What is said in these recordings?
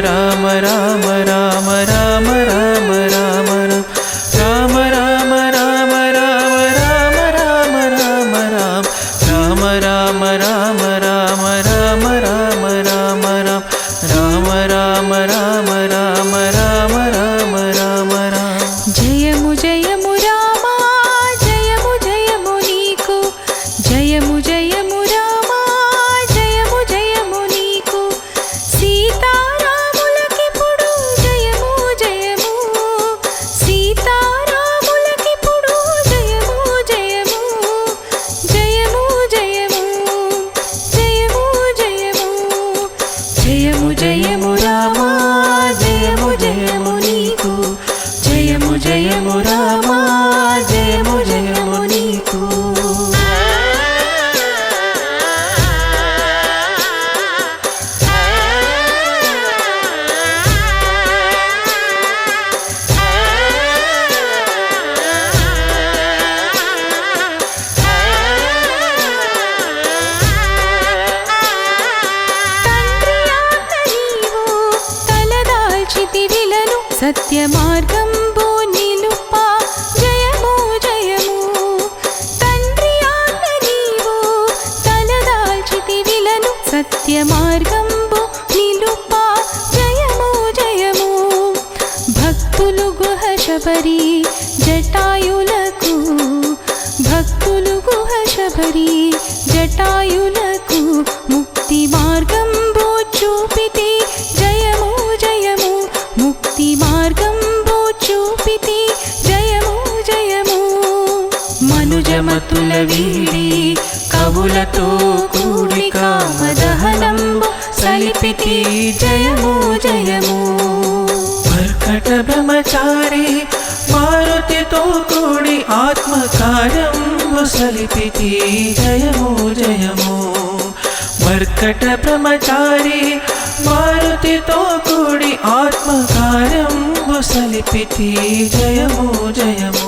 राम राम राम राम జయము జయము తలదాల్చితివిలను సత్య మార్గంబు నిలుప జయము జయము. తండ్రి ఆజ్ఞ నీవు. తలదాల్చితివిలను సత్య మార్గంబు నిలుపా జయము జయము. భక్తులు గుహ శబరి జటాయులకు. భక్తులు గుహ శబరి జటాయులకు. వీడి కవులతో కూడి కామదహనంబు సలిపితి జయము జయము మర్కట బ్రహ్మచారి మారుతితో కూడి ఆత్మకార్యం సలిపితి జయము జయము మర్కట బ్రహ్మచారి మారుతితో కూడి ఆత్మకార్యం సలిపితి జయము జయము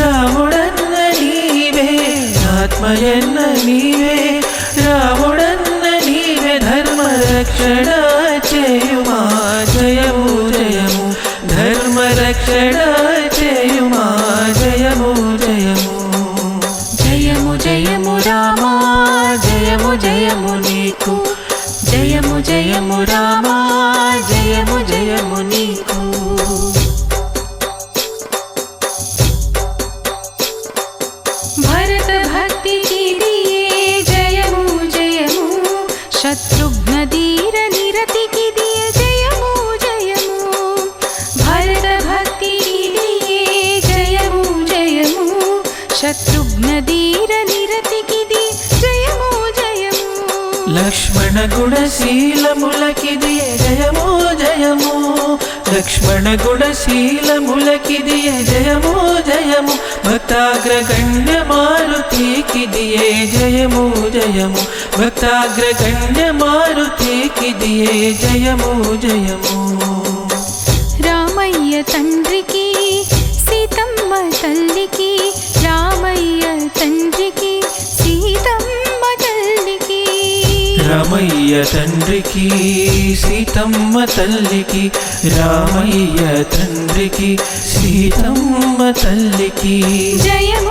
రాముడన్న నీవే ఆత్మయన్న నీవే రాముడన్న నీవే ధర్మ రక్షణ చేయుమా జయము జయము. ధర్మ రక్షణ చేయుమా జయము జయము. జయము జయము రామా జయము జయము నీకు. జయము జయము రామా జయము జయము నీకు. శత్రుఘ్న ధీర నిరతికి ది జయము జయము. లక్ష్మణ గుణశీలములకిది జయము జయము. లక్ష్మణ గుణశీలములకిది జయము జయము. భక్తాగ్రగణ్య మారుతికిదియే జయము జయము. భక్తాగ్రగణ్య మారుతికిదియే జయము జయము. రామయ్య తండ్రికి తండ్రికి సీతమ్మ తల్లికి రామయ్య తండ్రికి సీతమ్మ తల్లికి. జయము